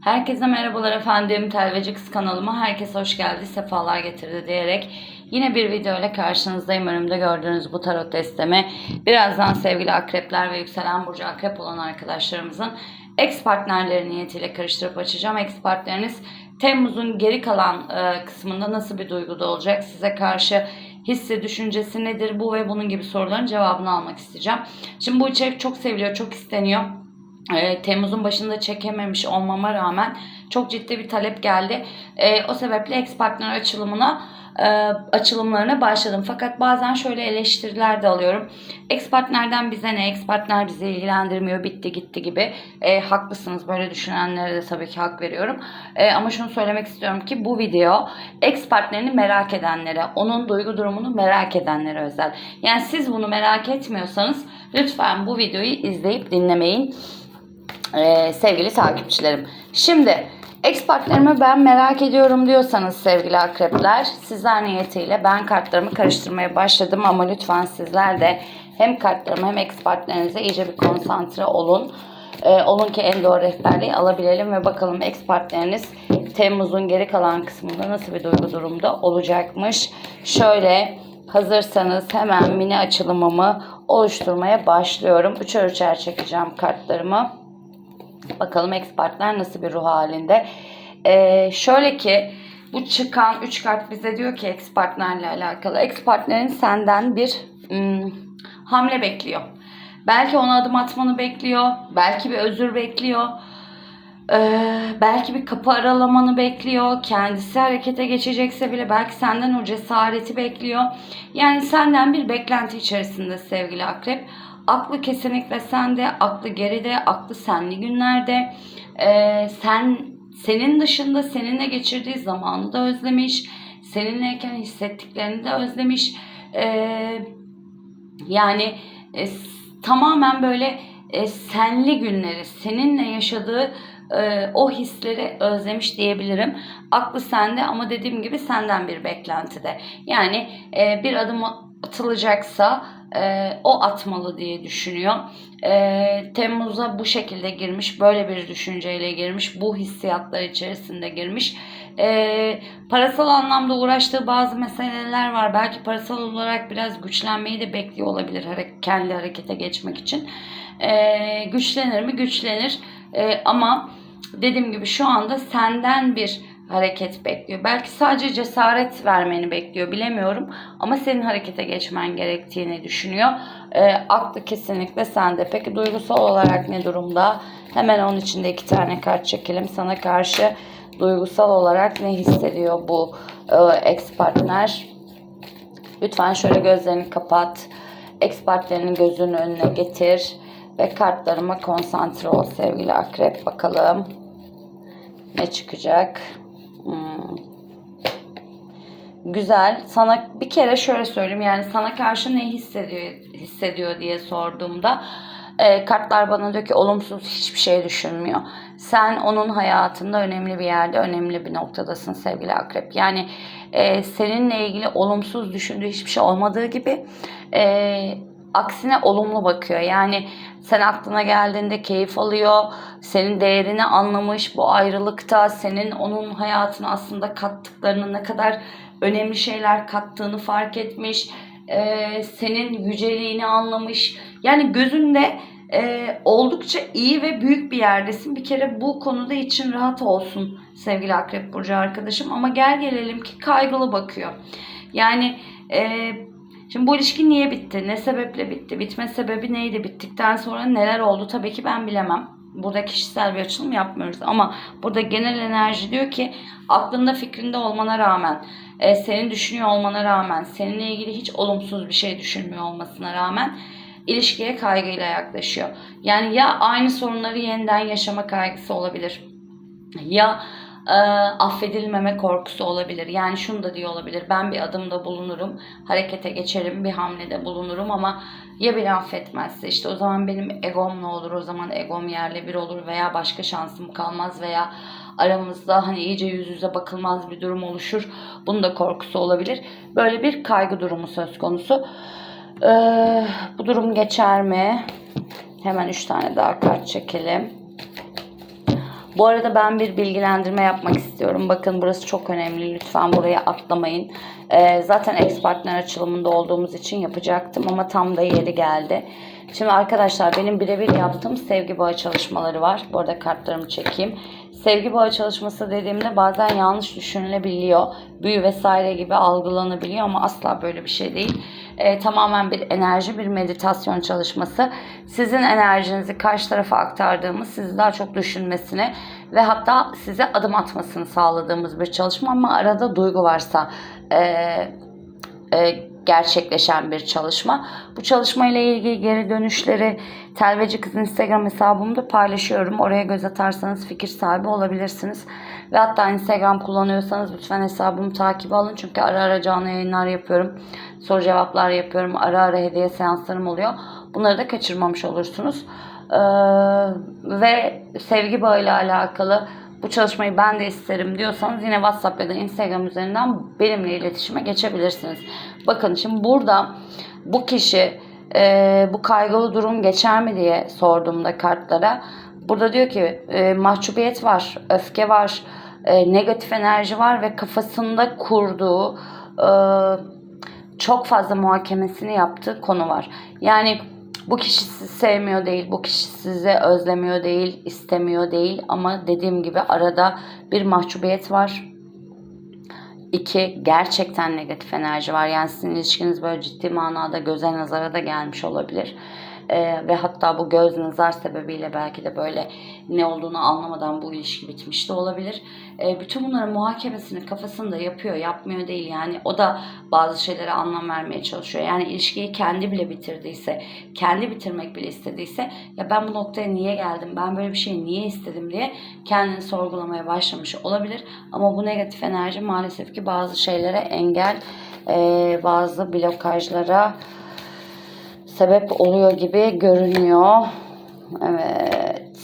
Herkese merhabalar efendim. Telveci Kız kanalıma herkes hoş geldi, sefalar getirdi diyerek yine bir video ile karşınızdayım. Önümde gördüğünüz bu tarot destemi birazdan sevgili akrepler ve yükselen burcu akrep olan arkadaşlarımızın ex partnerleri niyetiyle karıştırıp açacağım. Ex partneriniz Temmuz'un geri kalan e, kısmında nasıl bir duyguda olacak? Size karşı hissi, düşüncesi nedir? Bu ve bunun gibi soruların cevabını almak isteyeceğim. Şimdi bu içerik çok seviliyor, çok isteniyor. E, Temmuz'un başında çekememiş olmama rağmen çok ciddi bir talep geldi. E, o sebeple ex partner açılımına e, açılımlarına başladım. Fakat bazen şöyle eleştiriler de alıyorum. Ex partnerden bize ne? Ex partner bizi ilgilendirmiyor. Bitti gitti gibi. E, haklısınız. Böyle düşünenlere de tabii ki hak veriyorum. E, ama şunu söylemek istiyorum ki bu video ex partnerini merak edenlere, onun duygu durumunu merak edenlere özel. Yani siz bunu merak etmiyorsanız lütfen bu videoyu izleyip dinlemeyin. Ee, sevgili takipçilerim. Şimdi ex partnerimi ben merak ediyorum diyorsanız sevgili akrepler sizler niyetiyle ben kartlarımı karıştırmaya başladım ama lütfen sizler de hem kartlarımı hem ex partnerinize iyice bir konsantre olun. Ee, olun ki en doğru rehberliği alabilelim ve bakalım ex partneriniz Temmuz'un geri kalan kısmında nasıl bir duygu durumda olacakmış. Şöyle hazırsanız hemen mini açılımımı oluşturmaya başlıyorum. Üçer üçer çekeceğim kartlarımı. Bakalım expertler nasıl bir ruh halinde. Ee, şöyle ki bu çıkan 3 kart bize diyor ki ex partnerle alakalı. Ex partnerin senden bir ım, hamle bekliyor. Belki ona adım atmanı bekliyor. Belki bir özür bekliyor. Ee, belki bir kapı aralamanı bekliyor. Kendisi harekete geçecekse bile belki senden o cesareti bekliyor. Yani senden bir beklenti içerisinde sevgili akrep. Aklı kesinlikle sende, aklı geride, aklı senli günlerde. Ee, sen senin dışında seninle geçirdiği zamanı da özlemiş. Seninleyken hissettiklerini de özlemiş. Ee, yani e, tamamen böyle e, senli günleri, seninle yaşadığı e, o hisleri özlemiş diyebilirim. Aklı sende ama dediğim gibi senden bir beklentide. Yani e, bir adım atılacaksa e, o atmalı diye düşünüyor. E, Temmuz'a bu şekilde girmiş, böyle bir düşünceyle girmiş, bu hissiyatlar içerisinde girmiş. E, parasal anlamda uğraştığı bazı meseleler var. Belki parasal olarak biraz güçlenmeyi de bekliyor olabilir kendi harekete geçmek için. E, güçlenir mi? Güçlenir. E, ama dediğim gibi şu anda senden bir hareket bekliyor. Belki sadece cesaret vermeni bekliyor bilemiyorum ama senin harekete geçmen gerektiğini düşünüyor. E, aklı kesinlikle sende. Peki duygusal olarak ne durumda? Hemen onun içinde iki tane kart çekelim. Sana karşı duygusal olarak ne hissediyor bu e, ex partner? Lütfen şöyle gözlerini kapat. Ex partnerinin gözünün önüne getir ve kartlarıma konsantre ol sevgili akrep. Bakalım ne çıkacak? Hmm. Güzel. Sana bir kere şöyle söyleyeyim yani sana karşı ne hissediyor hissediyor diye sorduğumda e, kartlar bana diyor ki olumsuz hiçbir şey düşünmüyor. Sen onun hayatında önemli bir yerde, önemli bir noktadasın sevgili akrep. Yani e, seninle ilgili olumsuz düşündüğü hiçbir şey olmadığı gibi e, aksine olumlu bakıyor. Yani sen aklına geldiğinde keyif alıyor. Senin değerini anlamış bu ayrılıkta. Senin onun hayatına aslında kattıklarını ne kadar önemli şeyler kattığını fark etmiş. Ee, senin yüceliğini anlamış. Yani gözünde e, oldukça iyi ve büyük bir yerdesin. Bir kere bu konuda için rahat olsun sevgili Akrep Burcu arkadaşım. Ama gel gelelim ki kaygılı bakıyor. Yani e, Şimdi bu ilişki niye bitti? Ne sebeple bitti? Bitme sebebi neydi? Bittikten sonra neler oldu? Tabii ki ben bilemem. Burada kişisel bir açılım yapmıyoruz ama burada genel enerji diyor ki aklında fikrinde olmana rağmen, e, senin düşünüyor olmana rağmen, seninle ilgili hiç olumsuz bir şey düşünmüyor olmasına rağmen ilişkiye kaygıyla yaklaşıyor. Yani ya aynı sorunları yeniden yaşama kaygısı olabilir. Ya e, affedilmeme korkusu olabilir. Yani şunu da diyor olabilir. Ben bir adımda bulunurum, harekete geçerim, bir hamlede bulunurum ama ya beni affetmezse işte o zaman benim egom ne olur? O zaman egom yerle bir olur veya başka şansım kalmaz veya aramızda hani iyice yüz yüze bakılmaz bir durum oluşur. Bunun da korkusu olabilir. Böyle bir kaygı durumu söz konusu. Ee, bu durum geçer mi? Hemen üç tane daha kart çekelim. Bu arada ben bir bilgilendirme yapmak istiyorum. Bakın burası çok önemli. Lütfen burayı atlamayın. Ee, zaten ex partner açılımında olduğumuz için yapacaktım ama tam da yeri geldi. Şimdi arkadaşlar benim birebir yaptığım sevgi bağı çalışmaları var. Bu arada kartlarımı çekeyim. Sevgi bağı çalışması dediğimde bazen yanlış düşünülebiliyor. Büyü vesaire gibi algılanabiliyor ama asla böyle bir şey değil. Ee, tamamen bir enerji, bir meditasyon çalışması. Sizin enerjinizi karşı tarafa aktardığımız, sizi daha çok düşünmesini ve hatta size adım atmasını sağladığımız bir çalışma ama arada duygu varsa eee e, gerçekleşen bir çalışma. Bu çalışma ile ilgili geri dönüşleri Telveci Kız Instagram hesabımda paylaşıyorum. Oraya göz atarsanız fikir sahibi olabilirsiniz. Ve hatta Instagram kullanıyorsanız lütfen hesabımı takip alın. Çünkü ara ara canlı yayınlar yapıyorum. Soru cevaplar yapıyorum. Ara ara hediye seanslarım oluyor. Bunları da kaçırmamış olursunuz. Ee, ve sevgi bağıyla alakalı bu çalışmayı ben de isterim diyorsanız yine WhatsApp ya da Instagram üzerinden benimle iletişime geçebilirsiniz. Bakın şimdi burada bu kişi e, bu kaygılı durum geçer mi diye sorduğumda kartlara burada diyor ki e, mahcubiyet var, öfke var, e, negatif enerji var ve kafasında kurduğu e, çok fazla muhakemesini yaptığı konu var. Yani bu kişi sizi sevmiyor değil, bu kişi sizi özlemiyor değil, istemiyor değil ama dediğim gibi arada bir mahcubiyet var. İki, gerçekten negatif enerji var. Yani sizin ilişkiniz böyle ciddi manada göze nazara da gelmiş olabilir. Ee, ve hatta bu göz nazar sebebiyle belki de böyle ne olduğunu anlamadan bu ilişki bitmiş de olabilir. Ee, bütün bunların muhakemesini kafasında yapıyor, yapmıyor değil. Yani o da bazı şeylere anlam vermeye çalışıyor. Yani ilişkiyi kendi bile bitirdiyse, kendi bitirmek bile istediyse ya ben bu noktaya niye geldim, ben böyle bir şey niye istedim diye kendini sorgulamaya başlamış olabilir. Ama bu negatif enerji maalesef ki bazı şeylere engel, e, bazı blokajlara sebep oluyor gibi görünüyor. Evet.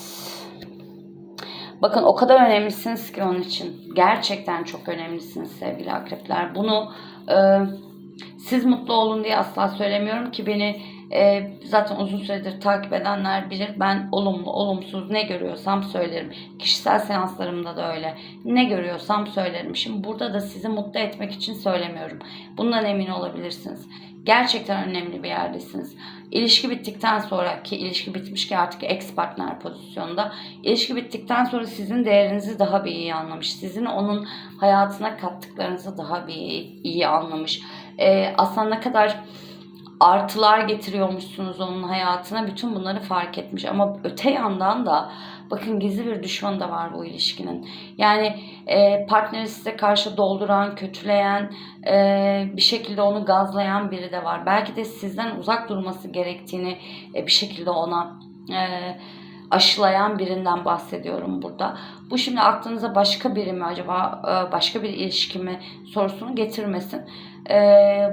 Bakın o kadar önemlisiniz ki onun için. Gerçekten çok önemlisiniz sevgili akrepler. Bunu e, siz mutlu olun diye asla söylemiyorum ki beni e, zaten uzun süredir takip edenler bilir. Ben olumlu, olumsuz ne görüyorsam söylerim. Kişisel seanslarımda da öyle. Ne görüyorsam söylerim. Şimdi burada da sizi mutlu etmek için söylemiyorum. Bundan emin olabilirsiniz. Gerçekten önemli bir yerdesiniz. İlişki bittikten sonra ki ilişki bitmiş ki artık ex partner pozisyonda. İlişki bittikten sonra sizin değerinizi daha bir iyi anlamış. Sizin onun hayatına kattıklarınızı daha bir iyi, iyi anlamış. Ee, aslında ne kadar artılar getiriyormuşsunuz onun hayatına. Bütün bunları fark etmiş. Ama öte yandan da bakın gizli bir düşmanı da var bu ilişkinin. Yani e, partneri size karşı dolduran, kötüleyen, e, bir şekilde onu gazlayan biri de var. Belki de sizden uzak durması gerektiğini e, bir şekilde ona e, aşılayan birinden bahsediyorum burada. Bu şimdi aklınıza başka biri mi acaba e, başka bir ilişki mi sorusunu getirmesin. E,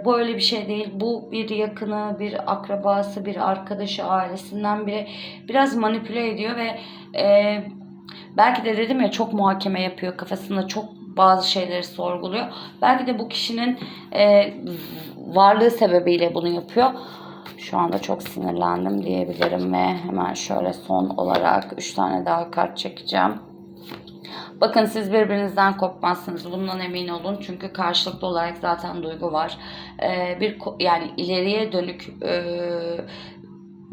bu öyle bir şey değil. Bu bir yakını, bir akrabası, bir arkadaşı, ailesinden biri biraz manipüle ediyor ve e, belki de dedim ya çok muhakeme yapıyor kafasında çok bazı şeyleri sorguluyor. Belki de bu kişinin varlığı sebebiyle bunu yapıyor. Şu anda çok sinirlendim diyebilirim ve hemen şöyle son olarak 3 tane daha kart çekeceğim. Bakın siz birbirinizden kopmazsınız. Bundan emin olun. Çünkü karşılıklı olarak zaten duygu var. Ee, bir yani ileriye dönük e,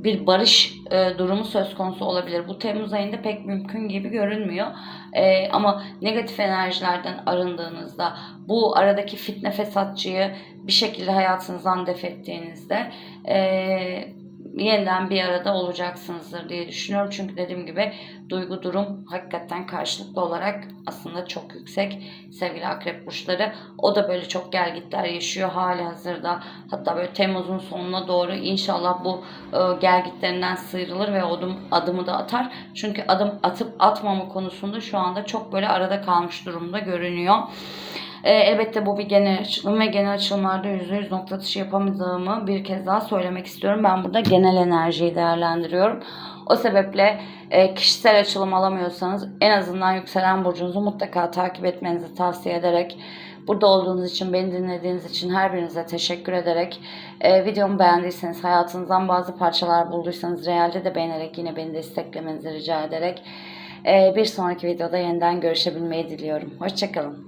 bir barış e, durumu söz konusu olabilir. Bu Temmuz ayında pek mümkün gibi görünmüyor. E, ama negatif enerjilerden arındığınızda, bu aradaki fitne fesatçıyı bir şekilde hayatınızdan def ettiğinizde e, yeniden bir arada olacaksınızdır diye düşünüyorum. Çünkü dediğim gibi duygu durum hakikaten karşılıklı olarak aslında çok yüksek sevgili akrep burçları. O da böyle çok gelgitler yaşıyor hali hazırda. Hatta böyle Temmuz'un sonuna doğru inşallah bu e, gelgitlerinden sıyrılır ve adım, adımı da atar. Çünkü adım atıp atmama konusunda şu anda çok böyle arada kalmış durumda görünüyor. E, elbette bu bir genel açılım ve genel açılımlarda %100 nokta atışı yapamadığımı bir kez daha söylemek istiyorum. Ben burada genel enerjiyi değerlendiriyorum. O sebeple e, kişisel açılım alamıyorsanız en azından yükselen burcunuzu mutlaka takip etmenizi tavsiye ederek Burada olduğunuz için, beni dinlediğiniz için her birinize teşekkür ederek e, videomu beğendiyseniz, hayatınızdan bazı parçalar bulduysanız realde de beğenerek yine beni desteklemenizi rica ederek Ee, bir sonraki videoda yeniden görüşebilmeyi diliyorum. Hoşçakalın.